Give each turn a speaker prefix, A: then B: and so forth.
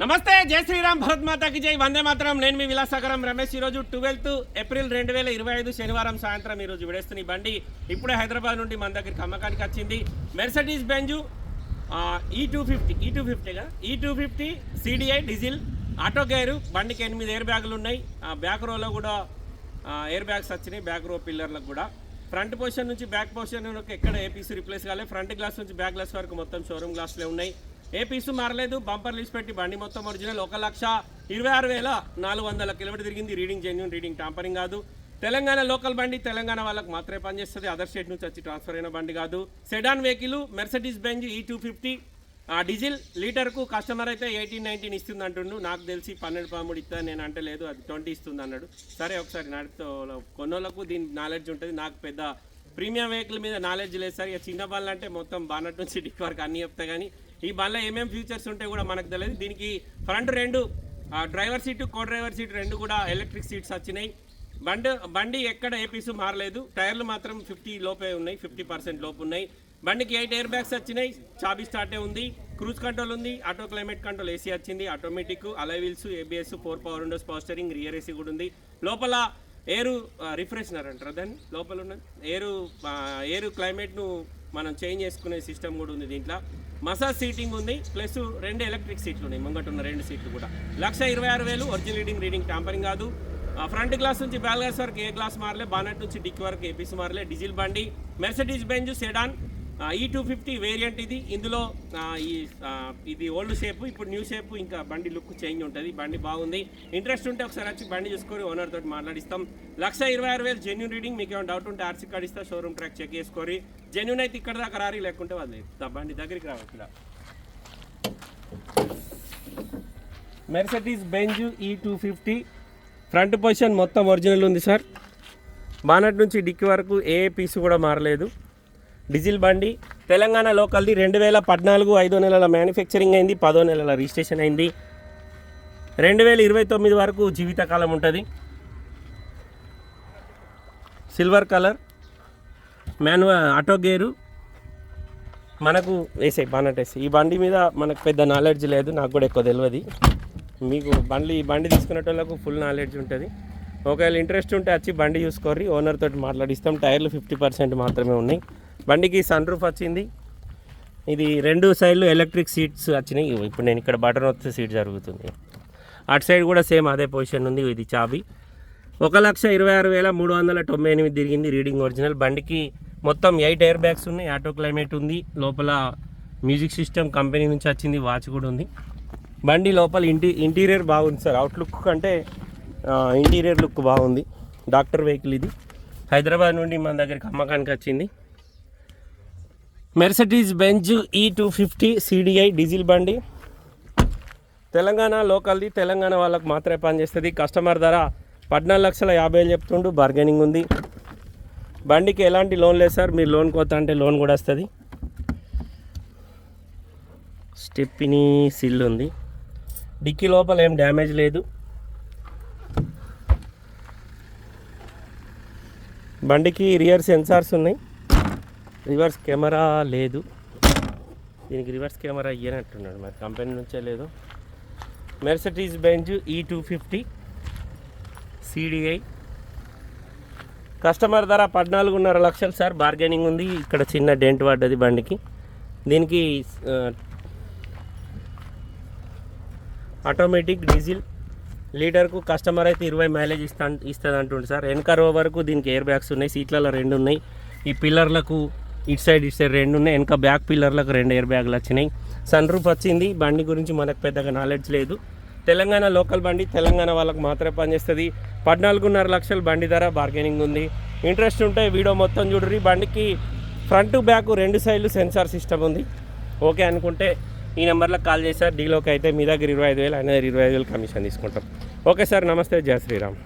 A: నమస్తే జై శ్రీరామ్ భరత్ మాతాకి జై. వందే మాత్రం. నేను మీ విలాసాగరం రమేష్. ఈరోజు ట్వెల్త్ ఏప్రిల్ రెండు వేల ఇరవై ఐదు శనివారం సాయంత్రం ఈరోజు విడేస్తున్న ఈ బండి ఇప్పుడే హైదరాబాద్ నుండి మన దగ్గరికి అమ్మకానికి వచ్చింది. Mercedes Benz E two fifty E two ఫిఫ్టీగా E two fifty CDI diesel auto gear బండికి ఎనిమిది ఎయిర్ బ్యాగులు ఉన్నాయి. ఆ బ్యాక్ రోలో కూడా ఎయిర్ బ్యాగ్స్ వచ్చినాయి బ్యాక్ రో పిల్లర్లకు కూడా. ఫ్రంట్ పొజిషన్ నుంచి బ్యాక్ పొజిషన్ ఎక్కడ ఏ పీస్ రిప్లేస్ కాలేదు ఫ్రంట్ గ్లాస్ నుంచి బ్యాక్ గ్లాస్ వరకు మొత్తం షోరూమ్ గ్లాస్లే ఉన్నాయి. ఏ పీసు మారలేదు? బంపర్ లీస్ పెట్టి బండి మొత్తం ఒరిజినల్. ఒక లక్ష ఇరవై ఆరు వేల నాలుగు వందల కిలోమీటర్ తిరిగింది. రీడింగ్ జెన్యున్ రీడింగ్ టాంపరింగ్ కాదు. తెలంగాణ లోకల్ బండి తెలంగాణ వాళ్ళకి మాత్రమే పనిచేస్తుంది. అదర్ స్టేట్ నుంచి వచ్చి ట్రాన్స్ఫర్ అయిన బండి కాదు. Sedan vehicle Mercedes Benz E two fifty ఆ డీజిల్ లీటర్కు కస్టమర్ అయితే ఎయిటీన్ నైన్టీన్ ఇస్తుంది అంటుండు నాకు తెలిసి పన్నెండు పదమూడు ఇస్తా నేను అంటే లేదు. అది ట్వంటీ ఇస్తుంది అన్నాడు సరే ఒకసారి నడితో కొన్నోళ్ళకు దీని నాలెడ్జ్ ఉంటుంది. నాకు పెద్ద ప్రీమియం వెహికల్ మీద నాలెడ్జ్ లేదు. సార్ ఇక చిన్న బండ్లు అంటే మొత్తం బానట్ నుంచి డిక్ వరకు అన్ని చెప్తా కానీ ఈ బండ్లో ఏమేమి ఫీచర్స్ ఉంటాయి కూడా మనకు తెలియదు. దీనికి ఫ్రంట్ రెండు driver seat co driver seat రెండు కూడా ఎలక్ట్రిక్ సీట్స్ వచ్చినాయి. బండి బండి ఎక్కడ ఏ పీసు మారలేదు. టైర్లు మాత్రం ఫిఫ్టీ లోపే ఉన్నాయి ఫిఫ్టీ పర్సెంట్ లోపు ఉన్నాయి. బండికి ఎయిట్ ఎయిర్ బ్యాగ్స్ వచ్చినాయి. చాబీ స్టార్టే ఉంది. క్రూజ్ కంట్రోల్ ఉంది. ఆటో క్లైమేట్ కంట్రోల్ ఏసీ వచ్చింది. Automatic alloy wheels ABS four power windows power rear AC కూడా ఉంది. లోపల ఎయిర్ రిఫ్రెషనర్ అంటారు దాన్ని? లోపల ఉన్న ఎయిర్ ఎయిర్ క్లైమేట్ను మనం చేంజ్ చేసుకునే సిస్టమ్ కూడా ఉంది దీంట్లో. మసాజ్ సీటింగ్ ఉంది ప్లస్ రెండు ఎలక్ట్రిక్ సీట్లు ఉన్నాయి ముంగట ఉన్న రెండు సీట్లు కూడా. లక్ష ఇరవై ఆరు వేలు ఒరిజినల్ రీడింగ్ రీడింగ్ టాంపరింగ్ కాదు. ఫ్రంట్ గ్లాస్ నుంచి బ్యాక్ గ్లాస్ వరకు ఏ గ్లాస్ మారలే బానట్ నుంచి డిక్ వరకు ఏపీస్ మారలే డీజిల్ బండి Mercedes Benz sedan E two fifty variant ఇది. ఇందులో ఈ ఇది ఓల్డ్ షేప్ ఇప్పుడు న్యూ షేప్ ఇంకా బండి లుక్ చేంజ్ ఉంటుంది. బండి బాగుంది. ఇంట్రెస్ట్ ఉంటే ఒకసారి వచ్చి బండి చూసుకొని ఓనర్ తోటి మాట్లాడిస్తాం. లక్ష ఇరవై ఆరు వేలు జెన్యున్ రీడింగ్ మీకు ఏమైనా డౌట్ ఉంటే ఆర్సీ కార్డ్ ఇస్తా షోరూమ్ ట్రాక్ చెక్ చేసుకోరి. జెన్యున్ అయితే ఇక్కడ దాకా రారీ లేకుంటే వాళ్ళు బండి దగ్గరికి రావచ్చు Mercedes Benz E two fifty front position మొత్తం ఒరిజినల్ ఉంది సార్ బానట్ నుంచి డిక్కి వరకు ఏ పీస్ కూడా మారలేదు. డీజిల్ బండి తెలంగాణ లోకల్ది రెండు వేల పద్నాలుగు ఐదో నెలల మ్యానుఫ్యాక్చరింగ్ అయింది పదో నెలల రిజిస్ట్రేషన్ అయింది. రెండు వేల ఇరవై తొమ్మిది వరకు జీవితకాలం ఉంటుంది. Silver colour manual auto gear మనకు వేసే బానట్ వేసే. ఈ బండి మీద మనకు పెద్ద నాలెడ్జ్ లేదు నాకు కూడా ఎక్కువ తెలియదు మీకు బండి ఈ బండి తీసుకునేటోళ్ళకు ఫుల్ నాలెడ్జ్ ఉంటుంది. ఒకవేళ ఇంట్రెస్ట్ ఉంటే వచ్చి బండి చూసుకోర్రి ఓనర్ తోటి మాట్లాడిస్తాం. టైర్లు ఫిఫ్టీ పర్సెంట్ మాత్రమే ఉన్నాయి. బండికి సన్ రూఫ్ వచ్చింది. ఇది రెండు సైడ్లు ఎలక్ట్రిక్ సీట్స్ వచ్చినాయి. ఇప్పుడు నేను ఇక్కడ బటన్ వస్తే సీట్ జరుగుతుంది. అటు సైడ్ కూడా సేమ్ అదే పొజిషన్ ఉంది. ఇది చాబీ. ఒక లక్ష ఇరవై ఆరు వేల మూడు వందల తొంభై ఎనిమిది తిరిగింది రీడింగ్ ఒరిజినల్ బండికి మొత్తం ఎయిట్ ఎయిర్ బ్యాగ్స్ ఉన్నాయి. ఆటో క్లైమేట్ ఉంది. లోపల మ్యూజిక్ సిస్టమ్ కంపెనీ నుంచి వచ్చింది. వాచ్ కూడా ఉంది. బండి లోపల ఇంటి ఇంటీరియర్ బాగుంది సార్. అవుట్లుక్ కంటే ఇంటీరియర్ లుక్ బాగుంది. డాక్టర్ వెహికల్ ఇది. హైదరాబాద్ నుండి మన దగ్గరికి అమ్మకానికి వచ్చింది. Mercedes Benz E two fifty CDI diesel బండి. తెలంగాణ లోకల్ది తెలంగాణ వాళ్ళకు మాత్రమే పనిచేస్తుంది. కస్టమర్ ధర పద్నాలుగు లక్షల యాభై వేలు చెప్తుండు బార్గెనింగ్ ఉంది. బండికి ఎలాంటి లోన్ లేదు సార్ మీరు లోన్ కోత అంటే లోన్ కూడా వస్తుంది. స్టెప్పిని సిల్ ఉంది. డిక్కీ లోపల ఏం డ్యామేజ్ లేదు. బండికి రియర్ సెన్సార్స్ ఉన్నాయి. రివర్స్ కెమెరా లేదు. దీనికి రివర్స్ కెమెరా ఇయ్యనట్టున్నాడు మరి. కంపెనీ నుంచే లేదు. Mercedes Benz E two fifty CDI customer ధర పద్నాలుగున్నర లక్షలు సార్. బార్గెనింగ్ ఉంది. ఇక్కడ చిన్న డెంట్ పడ్డది బండికి. దీనికి ఆటోమేటిక్ డీజిల్ లీటర్కు కస్టమర్ అయితే ఇరవై మైలేజ్ ఇస్తా ఇస్తుంది అంటుండు సార్ వెనక వరకు దీనికి ఎయిర్ బ్యాగ్స్ ఉన్నాయి. సీట్లలో రెండు ఉన్నాయి. ఈ పిల్లర్లకు ఇటు సైడ్ ఇటు సైడ్ రెండు ఉన్నాయి. వెనక బ్యాక్ పిల్లర్లకు రెండు ఎయిర్ బ్యాగ్లు వచ్చినాయి. సన్ రూఫ్ వచ్చింది. బండి గురించి మనకు పెద్దగా నాలెడ్జ్ లేదు. తెలంగాణ లోకల్ బండి తెలంగాణ వాళ్ళకి మాత్రమే పనిచేస్తుంది. పద్నాలుగున్నర లక్షల బండి ధర బార్గెనింగ్ ఉంది. ఇంట్రెస్ట్ ఉంటే వీడియో మొత్తం చూడరి బండికి ఫ్రంట్ బ్యాక్ రెండు సైడ్లు సెన్సార్ సిస్టమ్ ఉంది. ఓకే అనుకుంటే ఈ నెంబర్లో కాల్ చేశారు డీలోకి అయితే మీ దగ్గర ఇరవై ఐదు వేలు ఆయన ఇరవై ఐదు వేలు కమిషన్ తీసుకుంటాం. ఓకే సార్ నమస్తే. జయ శ్రీరామ్.